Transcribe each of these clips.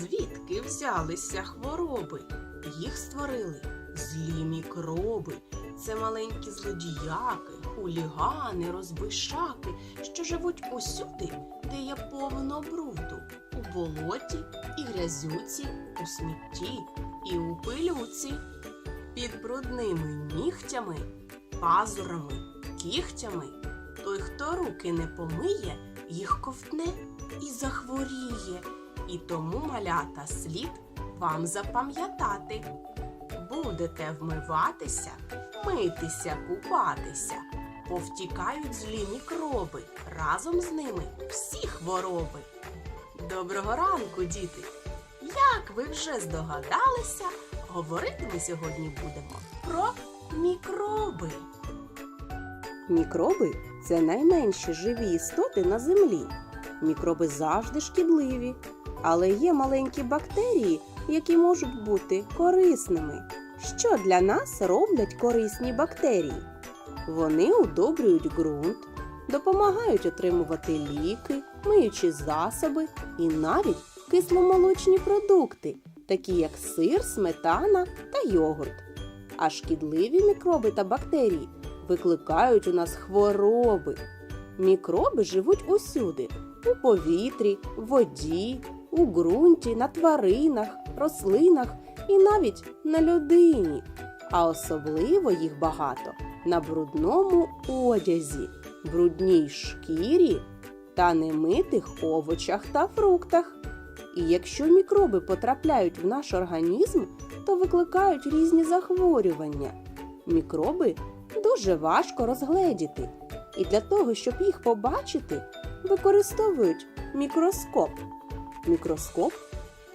Звідки взялися хвороби? Їх створили злі мікроби. Це маленькі злодіяки, хулігани, розбишаки, що живуть усюди, де є повно бруду, у болоті і грязюці, у смітті і у пилюці, під брудними нігтями, пазурами, кігтями. Той, хто руки не помиє, їх ковтне і захворіє. І тому малята слід вам запам'ятати. Будете вмиватися, митися, купатися, повтікають злі мікроби, разом з ними всі хвороби. Доброго ранку, діти! Як ви вже здогадалися, говорити ми сьогодні будемо про мікроби. Мікроби це найменші живі істоти на землі. Мікроби завжди шкідливі, але є маленькі бактерії, які можуть бути корисними. Що для нас роблять корисні бактерії? Вони удобрюють ґрунт, допомагають отримувати ліки, миючі засоби і навіть кисломолочні продукти, такі як сир, сметана та йогурт. А шкідливі мікроби та бактерії викликають у нас хвороби. Мікроби живуть усюди у повітрі, воді, у ґрунті, на тваринах, рослинах і навіть на людині. А особливо їх багато на брудному одязі, брудній шкірі та немитих овочах та фруктах. І якщо мікроби потрапляють в наш організм, то викликають різні захворювання. Мікроби дуже важко розгледіти, і для того, щоб їх побачити, використовують мікроскоп. Мікроскоп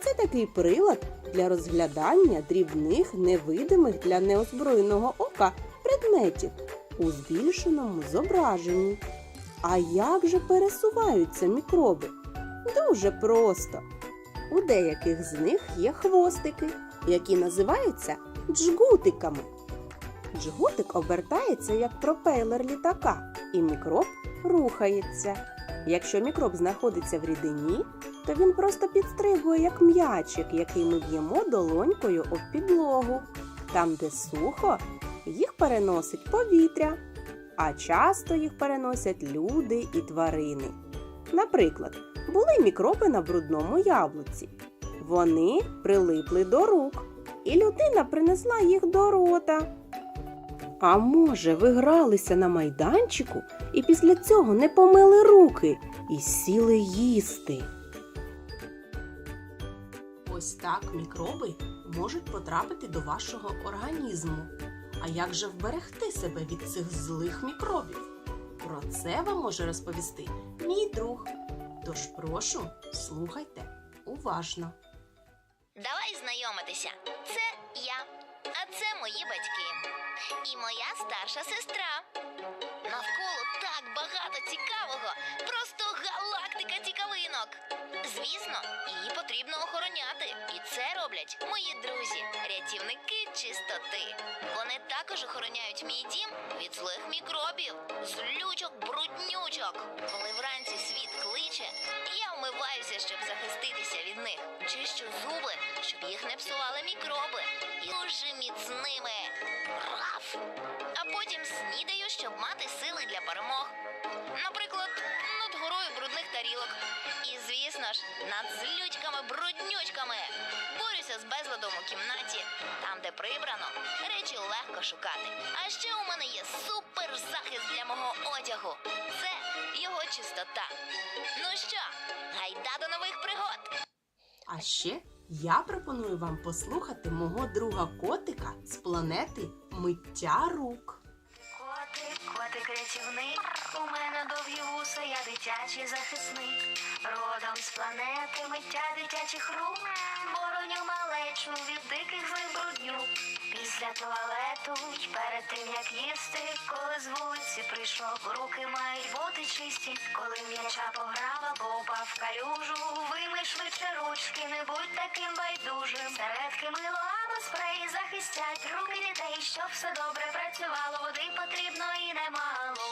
це такий прилад для розглядання дрібних, невидимих для неозброєного ока предметів у збільшеному зображенні. А як же пересуваються мікроби? Дуже просто. У деяких з них є хвостики, які називаються джгутиками. Джгутик обертається як пропелер літака, і мікроб рухається. Якщо мікроб знаходиться в рідині, то він просто підстрибує як м'ячик, який ми б'ємо долонькою об підлогу. Там, де сухо, їх переносить повітря, а часто їх переносять люди і тварини. Наприклад, були мікроби на брудному яблуці. Вони прилипли до рук, і людина принесла їх до рота. А може, ви гралися на майданчику і після цього не помили руки і сіли їсти. Ось так мікроби можуть потрапити до вашого організму. А як же вберегти себе від цих злих мікробів? Про це вам може розповісти мій друг. Тож прошу, слухайте уважно. Давай знайомитися. Це я, а це мої батьки. І моя старша сестра. Так багато цікавого. Просто галактика цікавинок. Звісно, її потрібно охороняти. І це роблять мої друзі, рятівники чистоти. Вони також охороняють мій дім від злих мікробів, злючок, бруднючок. Коли вранці світ кличе, я вмиваюся, щоб захиститися від них. Чищу зуби, щоб їх не псували мікроби. І дуже міцними. Раф. А потім снідаю, щоб мати сили для перемог. Наприклад, тарілок. І, звісно ж, над злючками бруднючками. Борюся з безладом у кімнаті, там, де прибрано, речі легко шукати. А ще у мене є суперзахист для мого одягу. Це його чистота. Ну що, гайда до нових пригод! А ще я пропоную вам послухати мого друга котика з планети Миття рук. Котик, котик рятівник, у мене довгі вуса, я дитячий захисник. Родом з планети миття дитячих рук, бороню малечу від диких злих бруднюк. Після туалету й перед тим як їсти, коли з вулиці прийшов, руки мають бути чисті. Коли м'яча пограв або упав калюжу, вимий швидше ручки, не будь таким байдужим. Середки мило або спрей захистять руки дітей, щоб все добре працювало, води потрібно і немало.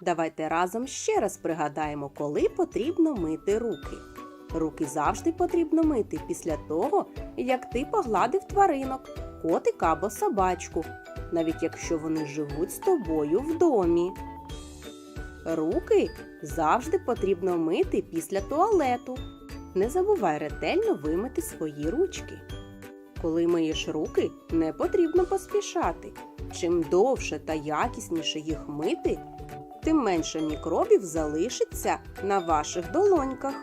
Давайте разом ще раз пригадаємо, коли потрібно мити руки. Руки завжди потрібно мити після того, як ти погладив тваринок, котика або собачку, навіть якщо вони живуть з тобою в домі. Руки завжди потрібно мити після туалету. Не забувай ретельно вимити свої ручки. Коли миєш руки, не потрібно поспішати. Чим довше та якісніше їх мити, тим менше мікробів залишиться на ваших долоньках.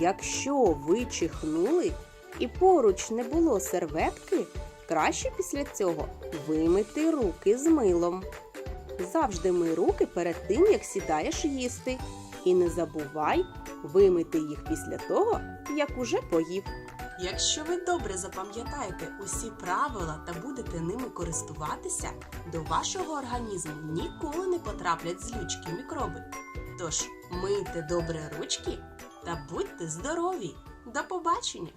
Якщо ви чихнули і поруч не було серветки, краще після цього вимити руки з милом. Завжди мий руки перед тим, як сідаєш їсти. І не забувай вимити їх після того, як уже поїв. Якщо ви добре запам'ятаєте усі правила та будете ними користуватися, до вашого організму ніколи не потраплять злючки мікроби. Тож мийте добре ручки та будьте здорові! До побачення!